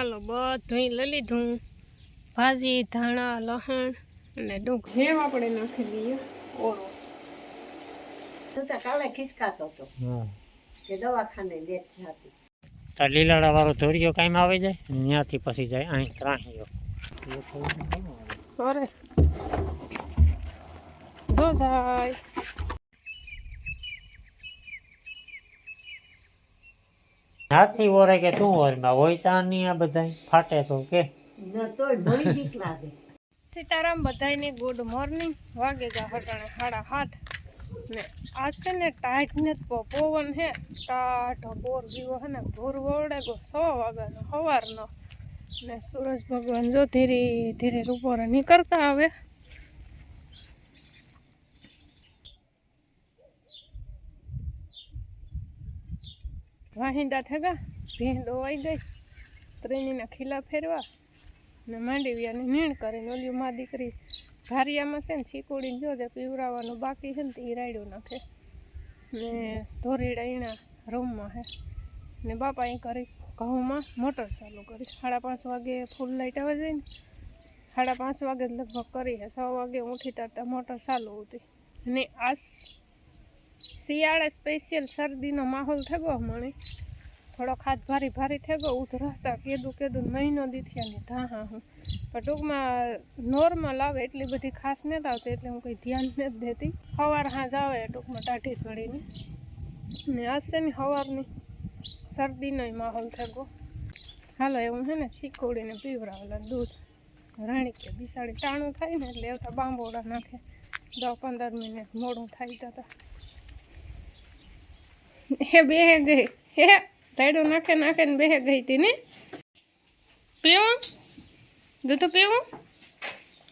હાલો બધું લઈ લીધું. ભાજી ધાણા લસણ અને ડુંગળી. હેવ આપણે નાખી દઈએ ઓરો કાલે ખિસકાતો હતો. કે દવાખાને લેટ હતી તો લીલાડા વાળો ધોરિયો કાંઈ આવી જાય? ત્યાંથી પછી જાય અહીં ત્રાહીયો. અરે. જો જાય. હાથી ઓરે કે તું ઓરમાં હોય તાની નહીં આ બધા ફાટે તો કે. ન તોય મળી સીતારામ બધાયને ગુડ મોર્નિંગ વાગે જા હટાણે હાડા હાથ ને આજ છે ને ટાઈટ ને પવન હે. ટાઢો બોર જીવો હે ને. ભોર વળે ગો સો વાગ્યાનો સવારનો. ને સૂરજ ભગવાન જો ધીરે ધીરે રૂપોરે નીકળતા આવે. વાહિંદા ઠગા ભેં દોવાઈ ગઈ. ત્રણેયના ખીલા ફેરવા ને માંડવીયાને નીણ કરીને ઓલી મા દીકરી ધારિયામાં છે ને ચીકુડીને જો જે પીવરાવાનું બાકી છે ને તે રાયડું નાખે. ને ધોરીડા ઈણા રૂમમાં હે. ને બાપા અહીં કરી ઘઉંમાં મોટર ચાલુ કરી. સાડા પાંચ વાગે ફૂલ લાઇટ આવે જાય ને, સાડા પાંચ વાગે લગભગ કરી હે. છ વાગે ઉઠી તરતા મોટર ચાલુ હતી. અને આ શિયાળે સ્પેશિયલ શરદીનો માહોલ થયો મને થોડોક હાથ ભારી ભારી થઈ ગયો ઉધરાતા કેદું કેદું મહિનો દીથિયાની ધાહા હું પણ ટૂંકમાં નોર્મલ આવે, એટલી બધી ખાસ નથી આવતી, એટલે હું કંઈ ધ્યાન નથી દેતી. સવાર હાજ આવે, ટૂંકમાં ટાઢી ઘડીને ને હશે ને સવારની શરદીનો માહોલ થયો. હાલો, એવું છે ને, શીખોડીને પીવરાવેલા દૂધ. રાણી કે બિસાડી, ટાણું થાય ને, એટલે એવતા બાંબોડા નાખે. દસ પંદર મિનિટ મોડું થાય તો હે, બે ગઈ. હે રાયડું નાખે નાખે ને બેહે ગઈ હતી ને? પીવું? દૂધ પીવું?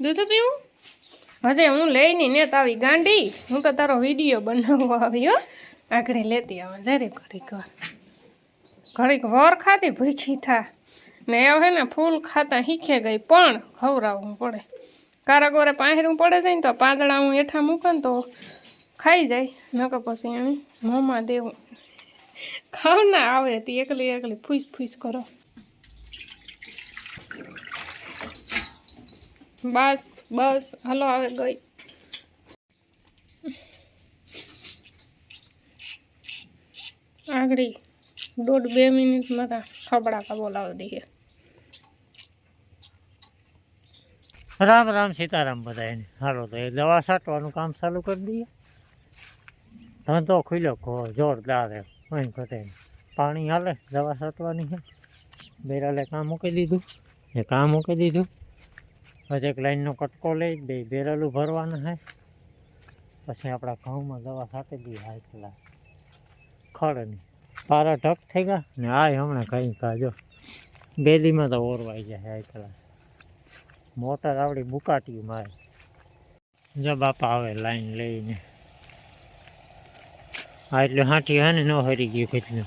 દૂધ પીવું? હજે હું લઈ નહીં ને તાવી ગાંડી. હું તો તારો વીડિયો બનાવવા આવ્યો આગળ લેતી આવે જરી ઘડીક વાર. ઘડીક વર ખાતી, ભૂખી થા. ને એ હે ને ફૂલ ખાતા શીખે ગઈ, પણ ખવડાવવું પડે. કારાગોરે પાંહેરું પડે જાય ને તો પાંદડા હું હેઠા મૂકે ને તો ખાઈ જાય. નકર પછી એને મોંમાં દેવું. ખાવ ના આવે તે એકલી એકલી ફૂસ ફૂસ કરો. બસ બસ, હાલો આવે ગઈ. આગળી દોઢ બે મિનિટમાં તા ખબડાકા બોલાવી દઈએ. રામ રામ સીતારામ બધાને હાલો તો એ દવા છાંટવાનું કામ ચાલુ કરી દઈએ. ધંધો ખુલ્યો કહો જોરદાર એમ. અહીં ઘટે પાણી હાલે, દવા છાંટવાની છે. બેરાલે કામ મૂકી દીધું? એ કામ મૂકી દીધું? પછી એક લાઈનનો કટકો લઈ, બે બેરાલું ભરવાના છે. પછી આપણા ઘઉંમાં દવા છાંટી દઈએ હાઈ ક્લાસ ખડની પારા ઢક થઈ ગયા ને આ હમણાં કંઈ કાજો બેલીમાં તો ઓરવાઈ જાય હાઈ ક્લાસ મોટર આવડી બુકાટી મારે. જો બાપા આવે લાઈન લઈને હા એટલે હાથી હે ને ન હરી ગયું કેટલું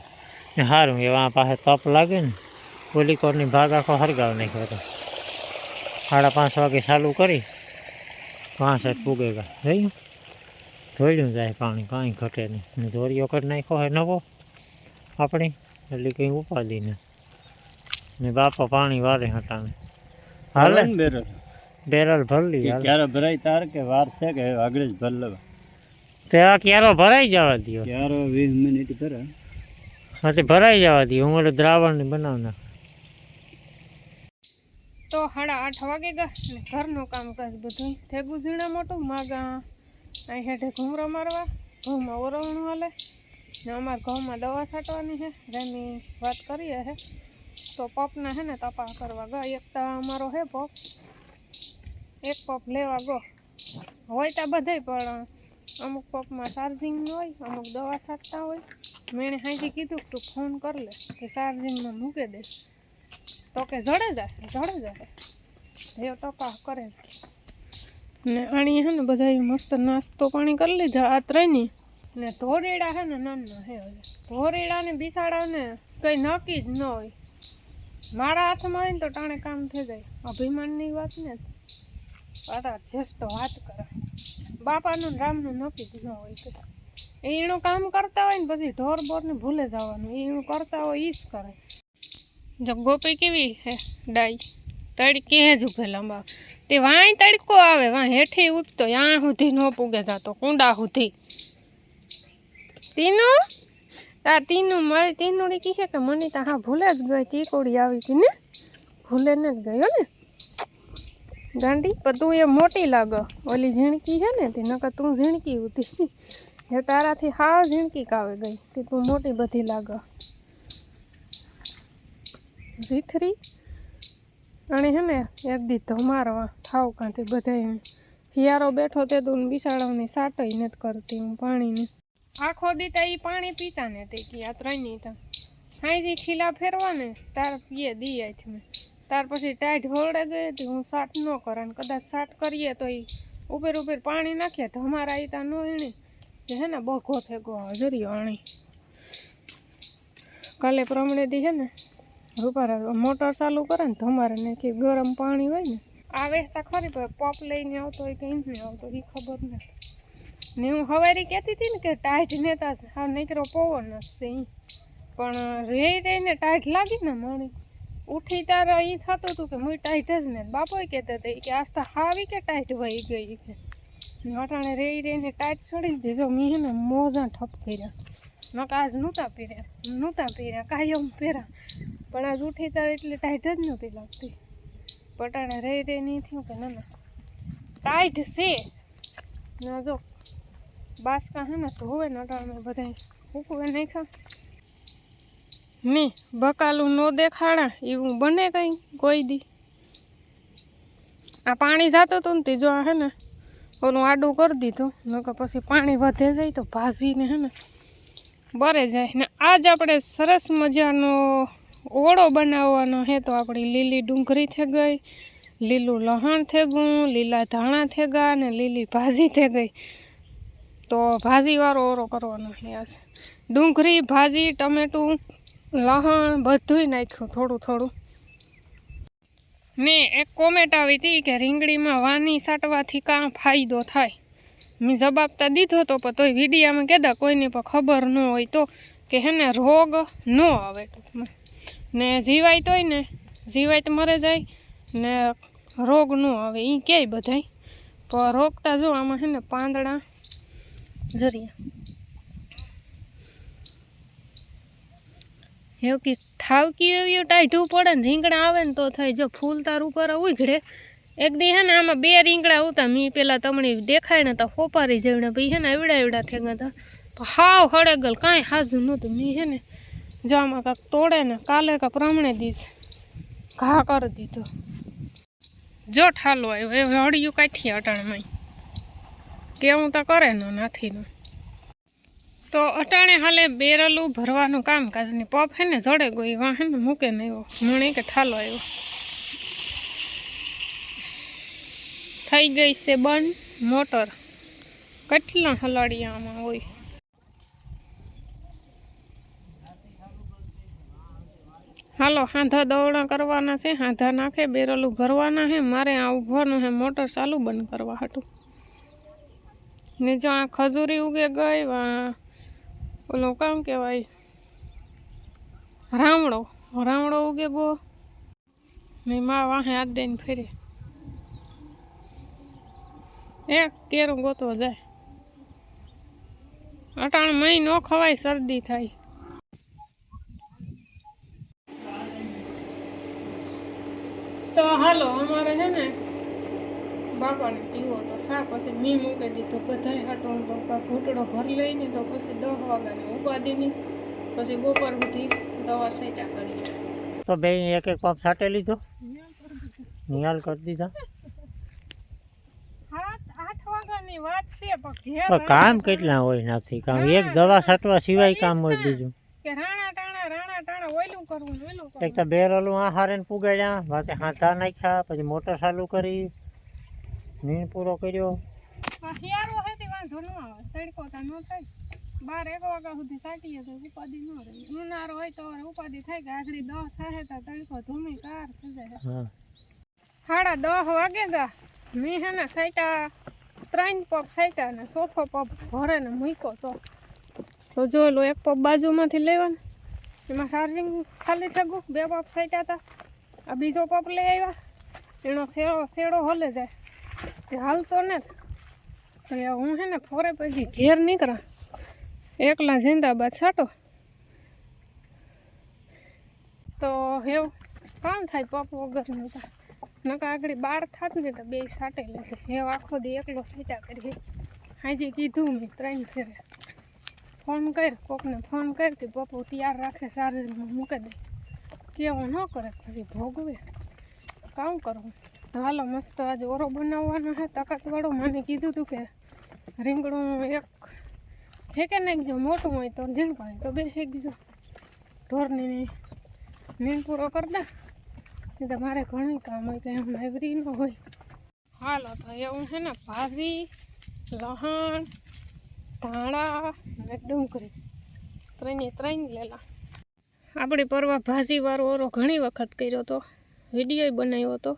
ને સારું એવા પાસે તપ લાગે ને પોલીકોરની ભાગ આખો હરગાવ નાખ્યો હતો. સાડા પાંચ વાગે ચાલુ કરી પાંચ જ પૂગેગા જોયું? ધોઈડું જાય પાણી કાંઈ ઘટે નહીં. ને ધોરીઓ કરી નાખ્યો હોય નવો આપણી એટલે કંઈ ઉપાડી ને ને બાપા પાણી વારે હટાણે હાલે ને. બેરલ. બેરલ ભરલી હાલે. ક્યારે ભરાય તાર કે વાર છે કે આગળ જ ભર લેવા? તે આ ક્યારો ભરાઈ જવા દો ક્યારો વીસ મિનિટ ભરા હા તે ભરાઈ જવા દો હું એટલે દ્રાવણ બનાવના. તો સાડા આઠ વાગે ગયા ને ઘરનું કામ કાજ બધું. થેગું ઝીણા મોટું માગા અહીં હેઠે ઘૂમરો મારવા. ઘઉંમાં ઓરવણું હાલે. ને અમારે ઘઉંમાં દવા છાંટવાની છે. રેમી વાત કરીએ હે. તો પપના છે ને તપા કરવા ગયા એક તો અમારો હે પપ. એક પપ લેવા ગો. હોય તો બધે પણ અમુક પગમાં ચાર્જિંગ ન હોય, અમુક દવા છાંટતા હોય. મેં હાજી કીધું કે તું ફોન કર લે કે ચાર્જિંગમાં મૂકી દે. તો કે જડે જાય જડે જાય. એવો ટપા કરે ને આણી હે ને બધા મસ્ત નાસ્તો પાણી કરી લીધા, આ ત્રણની ને ધોરેડા હે ને નાના હે ધોરેડા ને બિસાડા ને કઈ નક્કી જ ન હોય. મારા હાથમાં હોય ને તો ટાણે કામ થઈ જાય. અભિમાનની વાત ને પાછા તો વાત કરે. બાપાનું ને રામનું નક્કી જ ન હોય કે એ એનું કામ કરતા હોય ને પછી ઢોર બોર ને ભૂલે જવાનું. એ એનું કરતા હોય એ જ કરે. જો ગોપી કેવી હે ડાઈ. તડકે જ ઉભે લાંબા. તે વાંય તડકો આવે વાં હેઠી ઉઠતો ત્યાં સુધી ન પૂગે જાતો, કુંડા સુધી. તીનું આ તીનું મારી તીનુડી કહે કે મને તો હા ભૂલે જ ગઈ ચીકોડી આવી હતી ને? ભૂલે ને જ ગયો ને? ગાંડી? પણ તું એ મોટી લાગે. ઓલી ઝીણકી છે ને તે, નકર તું ઝીણકી હતી એ તારાથી હા ઝીણકી કાવે ગઈ. તે તું મોટી બધી લાગે. જીથરી અને હે ને, એક દી ધમારવા, થાવ કાંથી બધાય હિયારો બેઠો તે તું બિસાડાની સાટઈ નથી કરતી, હું પાણીની આખો દી તો એ પાણી પીતા ને તે કે આ ત્રણની તો. હાઈજી ખીલા ફેરવા ને તાર પીએ દી આથી મેં. ત્યાર પછી ટાઈટ હોળે ગઈ હતી હું સાટ ન કરે ને કદાચ સાટ કરીએ તો એ ઉપર ઉપર પાણી નાખીએ તો અમારા આઈતા નો એણે જે હે ને બઘો થેગો હજરી આણી કાલે પ્રમાણે દી છે ને રૂપારા મોટર ચાલુ કરે ને તમારે ને નાખી ગરમ પાણી હોય ને. આવે તા ખરી, પણ પપ લઈને આવતો હોય કે નહીં આવતો એ ખબર નથી. ને હું હવારી કહેતી હતી ને કે ટાઈટ નેતા છે. હા, નીકળો, પવન હશે પણ રે રહીને ટાઈટ લાગી ને માણી ઉઠી તારે એ થતું હતું કે હું ટાઈટ જ ને. બાપો કહેતા હતા કે આસ્તા હાવી કે ટાઈટ વહી ગઈ કે. અટાણે રે રહીને ટાઈટ છોડી દીધો મેં એને મોજા ઠપ કર્યા. નકા આજ નહોતા પહેર્યા. નહોતા પહેર્યા, કાયમ પહેર્યા. પણ આજ ઉઠી તારે એટલે ટાઈટ જ નહોતી લાગતી. પટાણે રહી રે નહીં થયું કે ના ટાઈટ છે. ના જો બાસકા હે ને ધોવે ને અટાણે બધા ઉકવે નાખ્યા. ને, બકાલું ન દેખાડા, એવું બને કંઈ, કોઈ દી. આ પાણી જતું હતું ને તે જો હે ને, ઓલું આડું કરી દીધું, નકર પછી પાણી વધે જાય તો ભાજીને હે ને, બરે જાય. ને આજ આપણે સરસ મજાનો ઓળો બનાવવાનો હે તો આપણી લીલી ડુંગળી થઈ ગઈ, લીલું લહણ થઈ ગયું, લીલા ધાણા થઈ ગયા ને લીલી ભાજી થઈ ગઈ. તો ભાજીવાળો ઓળો કરવાનો છે ડુંગળી, ભાજી, ટમેટું લહણ બધુંય નાખ્યું, થોડું થોડું. ને એક કોમેન્ટ આવી હતી કે રીંગણીમાં વાની સાટવાથી કાં ફાયદો થાય? મેં જવાબતા દીધો તો, પણ તોય વિડીયામાં કહેતા કોઈને પણ ખબર ન હોય તો કે હે ને રોગ ન આવે ટૂંકમાં. ને જીવાય તોય ને, જીવાય તો મરે જાય, ને રોગ ન આવે એ કહે બધાય. પણ રોગતા જો આમાં હે ને પાંદડા, જરિયા. એવું કે ઠાવકી એવી ટાઢું પડે ને રીંગણા આવે ને તો થાય. જો ફૂલ તાર ઉપર ઉઘડે એક દી હે ને આમાં બે રીંગણા ઉતા. મી પેલા તમને દેખાય ને તો ફોપારી જઈને પછી હે ને એવડા એવડા થઈ ગયા હતા હાવ હળેગલ. કાંઈ હાજું નહોતું. મી હે ને જો આમાં કાંક તોડે ને કાલે કાં પ્રમાણે દીશ. ઘા કરી દીધો. જો ઠાલો આવ્યો. એ હળિયું કાઠી અટાણમાં કેવું તો કરે ને નાથીનું. તો અટાણે હાલે બેરલું ભરવાનું કામકાજ ને પપ હે ને, જડે ગઈ વાં હે ને મૂકે ને એવો. મણે કે ઠાલો આવ્યો થઈ ગઈ છે બંધ મોટર. કેટલા હલાડિયામાં હોય. હાલો, હાંધા દોડા કરવાના છે, હાંધા નાખે, બેરલું ભરવાના છે મારે આ ઊભવાનું છે મોટર ચાલુ બંધ કરવા હાટું. ને જો આ ખજૂરી ઉગે ગઈ, વા ઓલું કામ કહેવાય? રામડો રામડો ઉગે બો ને માં વાહે હાથ દઈને ફેરે. એક કેરું ગોતવો જાય. અટાણ મહી ન ખવાય, શરદી થાય. તો હાલો, અમારે છે ને બાપાને પીવો તો શા પછી મી મૂકી દીધો બધાય હાટો તો ઘૂંટડો ઘર લઈને તો પછી દસ વાગ્યાની ઉપાધિની પછી બપોર સુધી દવા સેટા કરીએ. તો બે એક એક પંપ સાટે લીધો. નિહાલ કરી દીધા. કામ કેટલા હોય નથી? કામ એક દવા છાંટવા સિવાય કામ હોય બીજું. કે રાણા ટાણા રાણા ટાણા ઓયલું કરવું ઓયલું એક તો બેરલું આ હારે પુગાડ્યા વાતે હાથા નાખ્યા પછી મોટર ચાલુ કરી. નીણ પૂરો કર્યો. આ હે તે વાંધો ન આવે. તડકો તો ન થાય. બાર એક વાગ્યા સુધી સાટીએ તો ઉપાધિ ન રહે. ઉનાળો હોય તો ઉપાધિ થાય કે આગળ દસ થાય તો તડકો ધૂમી કાર થઈ જાય. સાડા દસ વાગે ગા મેં હે ને સાઈટા ત્રણ પગ સાઈટા ને સોફો પગ ભરે ને મૂક્યો તો. તો જો લો એક પગ બાજુમાંથી લેવાનો. એમાં ચાર્જિંગ ખાલી થઈ ગયું. બે પપ સાઈટા હતા. આ બીજો પપ લઈ આવ્યા. એનો શેડો શેડો હલે જાય. તે હાલતો ને હું હે ને ફોરે પછી ઘેર નીકળા. એકલા જિંદાબાદ સાટો તો એવું કામ થાય પપ વગરનું તો નકા આગળ બાર થાત ને તો બે સાટે લેજે એવ આખો દી એકલો સાટા કરીએ. હાજી કીધું મેં ત્રણ ફેરે. ફોન કર, કોકને ફોન કર કે પપ્પુ તૈયાર રાખે ચાર્જરમાં મૂકી દે. કેવો ન કરે, પછી ભોગવે. કામ કરવું હાલો મસ્ત આજે ઓરો બનાવવાનો હે તાકાતવાળો મને કીધું હતું કે રીંગણું એક હેકે નાખજો, મોટું હોય તો ઝીણું પાણી તો બે હેકજો ઢોરની નીંદ પૂરો કરતા તો મારે ઘણું કામ હોય કે એમ લાઇબ્રેરી ન હોય. હાલો તો એવું છે ને, ભાજી, લહણ, ધાણા અને ડુંગળી. ત્રણે ત્રણ લેલા. આપણે પરવા ભાજીવાળો ઓરો ઘણી વખત કર્યો હતો વીડિયો બનાવ્યો હતો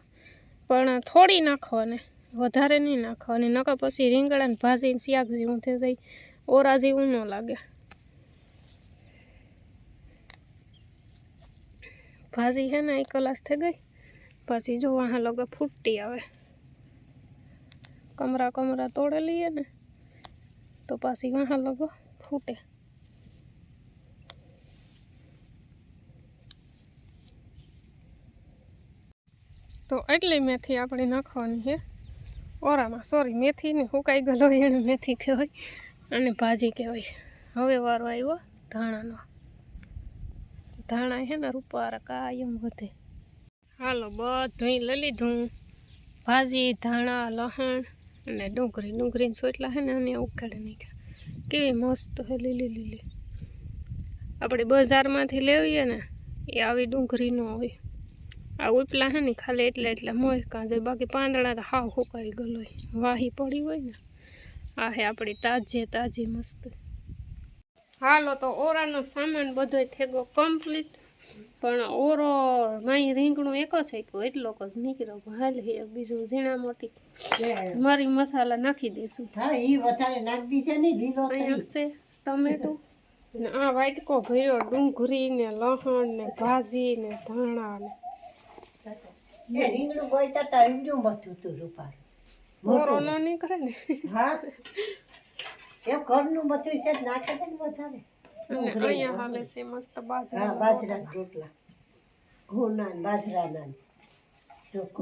પણ થોડી નાખવાની વધારે નહીં નાખવાની નકર પછી રીંગણાને ભાજીને શાક જેવું થઈ જાય. ઓરા જેવું ન લાગે. ભાજી છે ને, એક કલાસ થઈ ગઈ. પછી જો વાહ લગે ફૂટતી આવે. કમરા કમરા તોડે લઈએ ને, તો પાછી વાહ લગો ફૂટે. તો એટલી મેથી આપણે નાખવાની છે. ઓરામાં સોરી મેથીની સુકાઈ ગયેલો એને મેથી કહેવાય અને ભાજી કહેવાય. હવે વારો આવ્યો ધાણાનો. ધાણા છે ને રૂપાર કાયમ વધે. હાલો બધું લઈ લીધું. ભાજી, ધાણા લસણ અને ડુંગળી. ડુંગળીને સોટલા છે ને અને ઉખાડી નાખ્યા. કેવી મસ્ત છે, લીલી લીલી. આપણે બજારમાંથી લેવીએ ને, એ આવી ડુંગળી ન હોય. આ ઉપલા છે ને ખાલી એટલે એટલે મોય કાં જાય. બાકી પાંદડા તો હાવ સુકાઈ ગયેલો હોય. વાહી પડી હોય ને. આ હે આપણી તાજી તાજી મસ્ત. હાલો તો ઓરાનો સામાન બધો થઈ ગયો કમ્પ્લીટ પણ ઓરો માય રીંગણું એક જ શેક્યો એટલો જ નીકળ્યો. હાલ હે બીજું ઝીણા મોટી. મારી મસાલા નાખી દઈશું હા ઈ વધારે નાખ દીશે ને લીલો છે ટમેટો. આ વાટકો ભર્યો ડુંગળી ને લસણ ને ભાજી ને ધાણા ને એ રીંગણું બોયતા ઈંડું મથું તું રૂપાર ઓરો ન નીકળે ને. હા. એમ ઘરનું મથું છે નાખે છે ને વધારે અહીંયા હાલે છે મસ્ત હા બાજરા બાજરાના રોટલા. ઘઉંના ને. બાજરાના ને.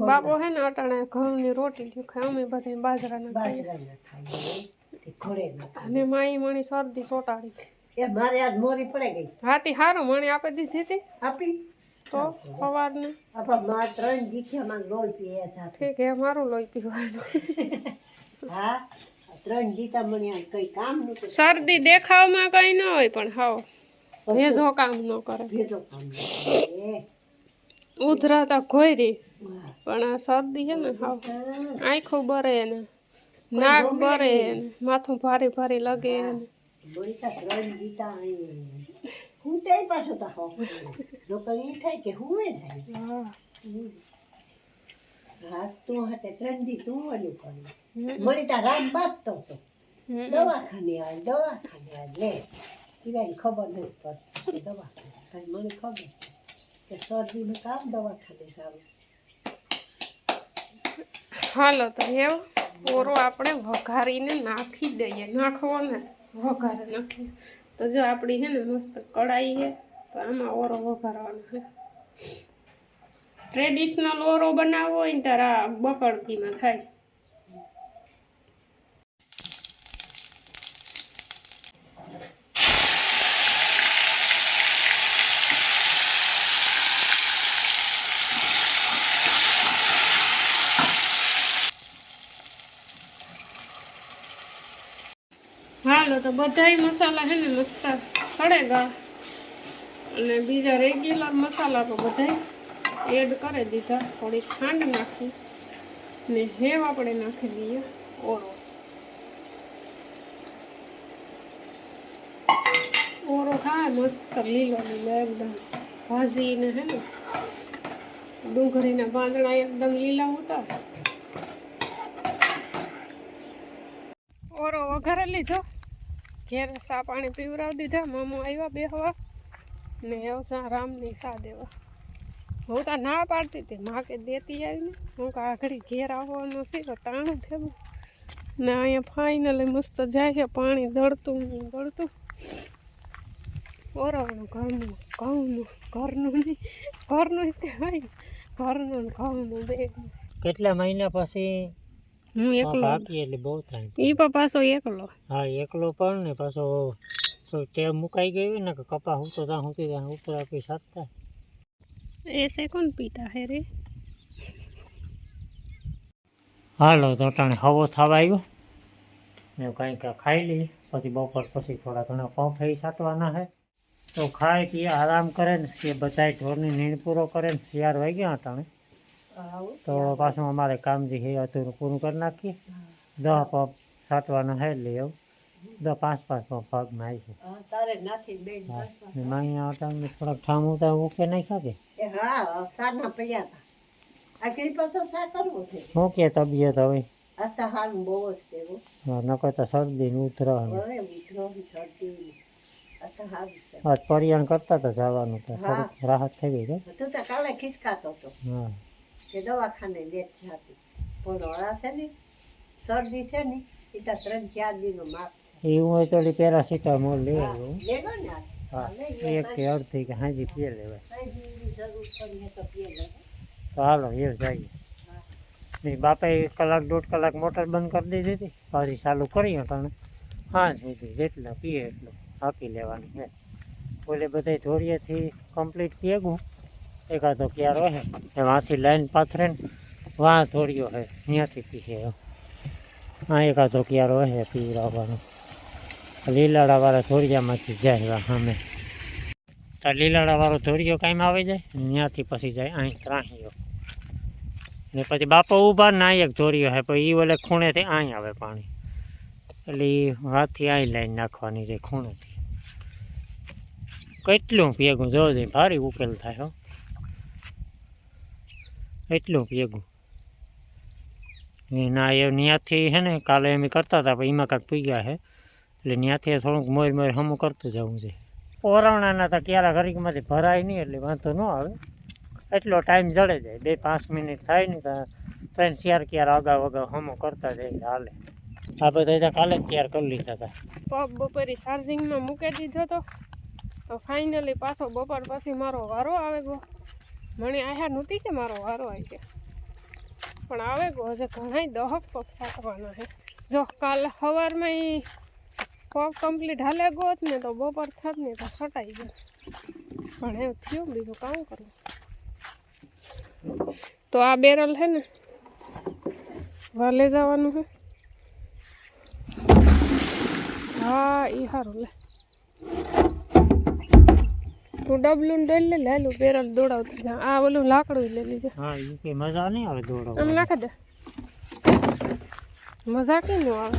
બાપો હે ને અટાણે ઘઉંની રોટી લ્યો ખાય અમે બધા બાજરાના બાજરાના ખાઈએ. ઘરે. અને માઈ મણી શરદી સોટાડી એ મારે આજ મોરી પડે ગઈ. હાથી હારું મણી આપી દીધી હતી આપી? તો સવારને આપા માં ત્રણ દીઠિયામાં લોહી પીએ ઠીક એ મારું લોહી પીવાનું. હા ત્રણ દીતા મને કઈ કામનું શરદી દેખાવમાં કઈ ન હોય પણ હાવ ભેજો. કામ ન કરે. ભેજો કામનું. ઉધરા તો ઘોયરી પણ આ શરદી છે ને હાવ આંખો બરે ને નાક બરે ને માથું ભારે ભારે લગે ને. બોલતા ત્રણ દીતા અહીં. હું તે પાછો તો હો લોકો ઈ થાય કે હુંએ જાય હા. રાત તું હતે ત્રણ દી તું ઓલું કર્યું. મળી તા રાત બાંધતો હતો. દવાખાને આવે દવાખાને આવે લે ઈરાની ખબર નથી પડતી દવાખાને. કાંઈ મને ખબર કે શરદીનું કામ દવાખાને આવે હાલો તો એવો ઓરો આપણે વઘારીને નાખી દઈએ. નાખવો ને વઘારે નાખીએ. તો જો આપણી છે ને મસ્ત કઢાઈ છે તો આમાં ઓરો વઘારવાનો છે ટ્રેડિશનલ ઓરો બનાવવો હોય ને ત્યારે આ બકડકીમાં થાય હાલો તો બધાય મસાલા હે ને લસતા સડેગા. અને બીજા રેગ્યુલર મસાલા તો બધાય એડ કરી દીધા. થોડી ખાંડ નાખી ને હેવ આપણે નાખી દઈએ ઓરો. ઓરો થાય મસ્ત લીલો લીલો એકદમ ભાજીને હે ને. ડુંગળીના પાંદડા એકદમ લીલા હતા. ઓરો વઘારે લીધો. ઘેર સા પાણી પીવરાવી દીધા. મામો આવ્યા બે હવા ને અવસા રામની સા દેવા હું તો ના પાડતી હતી. માં કે દેતી આવીને. હું કે આગળ ઘેર આવવાનો છે તો તાણું થયું ને અહીંયા ફાઇનલી મસ્ત જાય છે. પાણી દળતું દળતું. ઓરવાનું ઘરનું, ઘઉંનું, ઘરનું નહીં, ઘરનું જ કહેવાય. ઘરનું ઘઉંનું બે કેટલા મહિના પછી હું એકલો આપીએ એટલે બહુ થાય એ પણ પાછો એકલો હા એકલો પણ ને પાછો તો ટેવ મુકાઈ ગઈ ને કે કપા હું તો ત્યાં સુધી ત્યાં ઉપર આપી સાચતા એસે કોણ પીતા હે રે હાલો તો ટાણે હવો થવા આવ્યો ને કંઈક ખાઈ લઈ પછી બપોર પછી થોડા ઘણા પંફાઈ સાટવાના હે તો ખાય પીએ આરામ કરે ને બધા ઢોરની નીણ પૂરો કરે ને શિયાર વાગ્યા ટાણે તો પાછું અમારે કામ જે છે અધૂરું પૂરું કરી નાખીએ. દસ પંપ સાટવાનો છે એટલે એવું દસ પાંચ પાંચ પંપ ભાગમાં આવી છે હા, હા બસ. ને થોડાક ઠામું ત્યાં ઉકે નહીં કે એ હા સાના પડ્યા હતા. આ કઈ પાછો સા કરવો છે? શું કે તબિયત હવે? તો હો. હા, નકર તો શરદી. તો આજ પરિયાણ કરતા તો જવાનું તો રાહત થઈ ગઈ તો કાલે ખિસકાતો હતો હા. કે દવાખાને લેતી હતી પણ છે ને શરદી છે ને એ તો ત્રણ ચાર દિનનો માપ એવું હોય તો પેરાસિટામોલ લેલો ને હા એક કે અડધી કે હાજી પીએ લેવાય. દીની તો પીએ લે. હાલો એ જઈએ. બાપાએ કલાક દોઢ કલાક મોટર બંધ કરી દીધી હતી. પાછી ચાલુ કરી અટાણે હા સુધી જેટલા પીએ એટલું હાકી લેવાનું છે. ઓલે બધે ધોરીએથી કમ્પ્લીટ પીએગું એકાદો ક્યારો હે એ એમાંથી લાઈન પાથરે ને વાં ધોરીઓ હે ત્યાંથી પીએ હા એકાદો ક્યારો હે પીવડાવવાનો. લીલાડાવાળા ધોરિયામાંથી જાય સામે. તો લીલાડાવાળો ધોરિયો કાંઈ આવી જાય? ત્યાંથી પછી જાય અહીં ત્રાહીઓ. ને પછી બાપો ઊભા ને એક ધોરિયો હે પછી એ ઓલે ખૂણેથી અહીં આવે પાણી. એટલે એ વાથી અહીં લાઈન નાખવાની રે ખૂણેથી. કેટલું ભેગું જોજે ભારી ઉકેલ થાય હો. એટલું ભેગું. ના એ ત્યાંથી છે ને કાલે એમ કરતા હતા, પણ એમાં કાંઈક પી ગયા છે એટલે ત્યાંથી થોડુંક મોર મોર હમું કરતું જવું છે. ઓરવણાના તો ક્યારા ઘરીકમાંથી ભરાય નહીં, એટલે વાંધો ન આવે. એટલો ટાઈમ જડે જાય, બે પાંચ મિનિટ થાય ને તો ત્રણ ચાર ક્યાર અગાઉ અગાઉ હમો કરતા જાય હાલે. આ બધા તો કાલે જ તૈયાર કરી લીધા હતા. પગ બપોરે ચાર્જિંગમાં મૂકી દીધો તો તો ફાઇનલી પાછો બપોર પછી મારો વારો આવે ગયો. મને આયા નહોતી કે મારો વારો આવી ગયો. પણ આવે ગયો હજે ઘણા દહક પગ સાકવાના છે. જો કાલ સવારમાં ઈ પગ કમ્પ્લીટ હાલે ગયો હોત ને તો બપોર થાત ને તો સટાઈ ગયો. પણ એવું થયું બીજું કામ કરવું. તો આ બેરલ છે ને, વાલે જવાનું છે હા એ સારું લે. તું ડબલું ડોલ લે લેલું બેરલ દોડાવતી જા આ ઓલું લાકડું લઈ લીજે હા ઈ કે મજા નહીં આવે આમ દોડો નાખી દે. મજા કઈ ન આવે?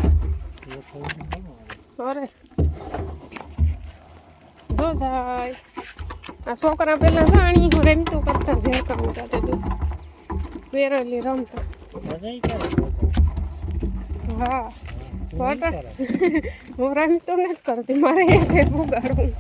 અરે. જો જાય. આ છોકરા પેલા જાણી હું રમતું કરતા જે કરવું તાતે તું પેરલી રમતા. હા. હું રમતું નથી કરતી મારે એ ઉગાડવું.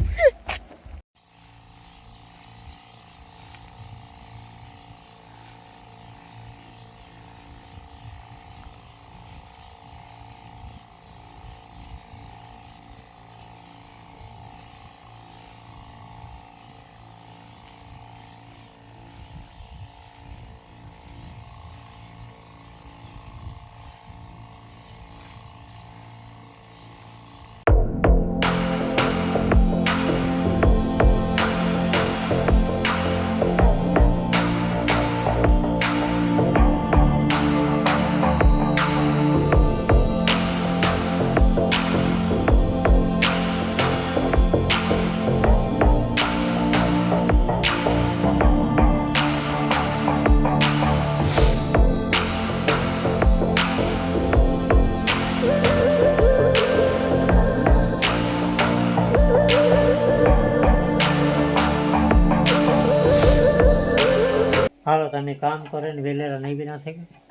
તમે કામ કરે ને વેલેરા નહીં બી ના થઈ ગયા.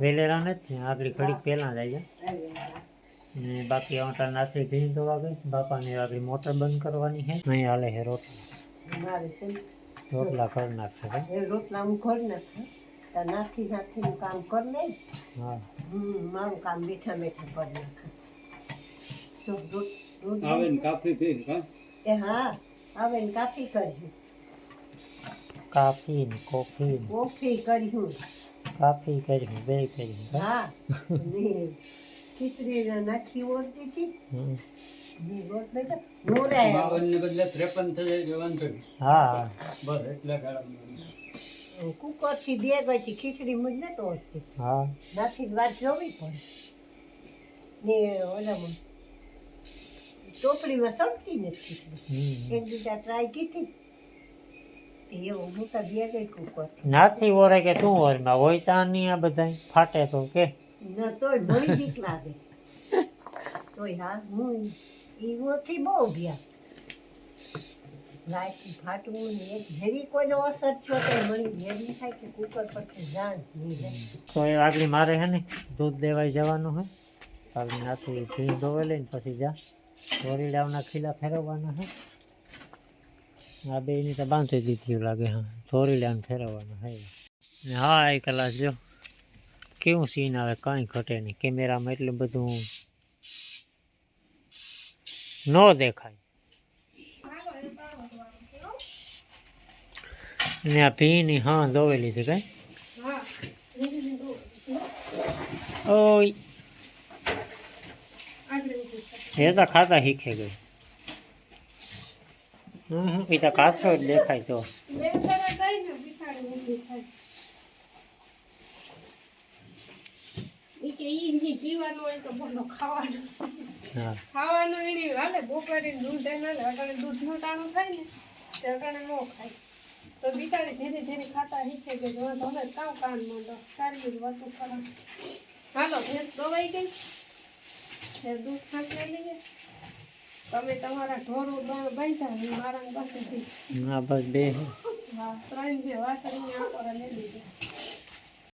વેલેરા ને જ છે આગળ ઘડીક પહેલાં જાય ને બાકી આવતા નાથી ભીંજ ધોવા ગઈ બાપાને આગળ મોટર બંધ કરવાની છે. નહીં હાલે છે રોટલી. રોટલા ઘર નાખશે એ રોટલા હું ઘર નાખે. તો નાથી કામ કરી લે. હા. હમ મારું કામ બેઠા બેઠા કરી નાખે. તો રોટ રોટ આવે ને કાફી પી એ હા આવે ને કાફી કરી. કાફી ને કોફી ને કોફી કર્યું. કાફી કરી બે કરી હા? ખીચડી નાખી ઓળતી હતી. હા. બસ એટલે કુકરથી બે ગઈ હતી ખીચડી મુજ ને તો હા. નાથી જ વાત જોવી પડે. ને ઓલામાં ટોપડીમાં સમતી નથી ખીચડી. એક બીજા ટ્રાય કીધી એવું હું તો બે ગઈ કુકર નાથી ઓરે કે તું ઓરમાં હોય તા નહીં આ બધા ફાટે તો કે. તો એ આગળ મારે હે ને દૂધ દેવાય જવાનું હે. આગળ નાથી ભીણ ધોવે લઈને પછી જા. ચોરીડાવના ખીલા ફેરવવાના હે. આ બેની તો બાંધી દીધી એવું લાગે હા ચોરીડાને ફેરવવાના હે ને હા એ કલાક જો કેવું સીન આવે કાંઈ ઘટે નહીં કેમેરામાં એટલું બધું ન દેખાય ને આ ભીની હા ધોવેલી છે કઈ હા ઓય આગળ ઊભી થા. એ તો ખાતા શીખે ગઈ હમ એ તો કાચો જ દેખાય તો. ગઈ ને ખાવાનું. હાલે બપોરે દૂધ અટાણે દૂધનું ટાણું થાય ને તે અટાણે ન ખાય. તો બિચારી ધીરે ધીરે ખાતા શીખે કે જો તો કામ કાન માંડો. સારી વાતો કરો હાલો ભેંસ દવાઈ ગઈ. દૂધ લઈ લઈએ. તમે તમારા ઢોરું બાંધ્યા ને મારા પાસેથી. હા બસ બે. હા ત્રણ જે વાસળીને આંકોરા લઈ લીધી.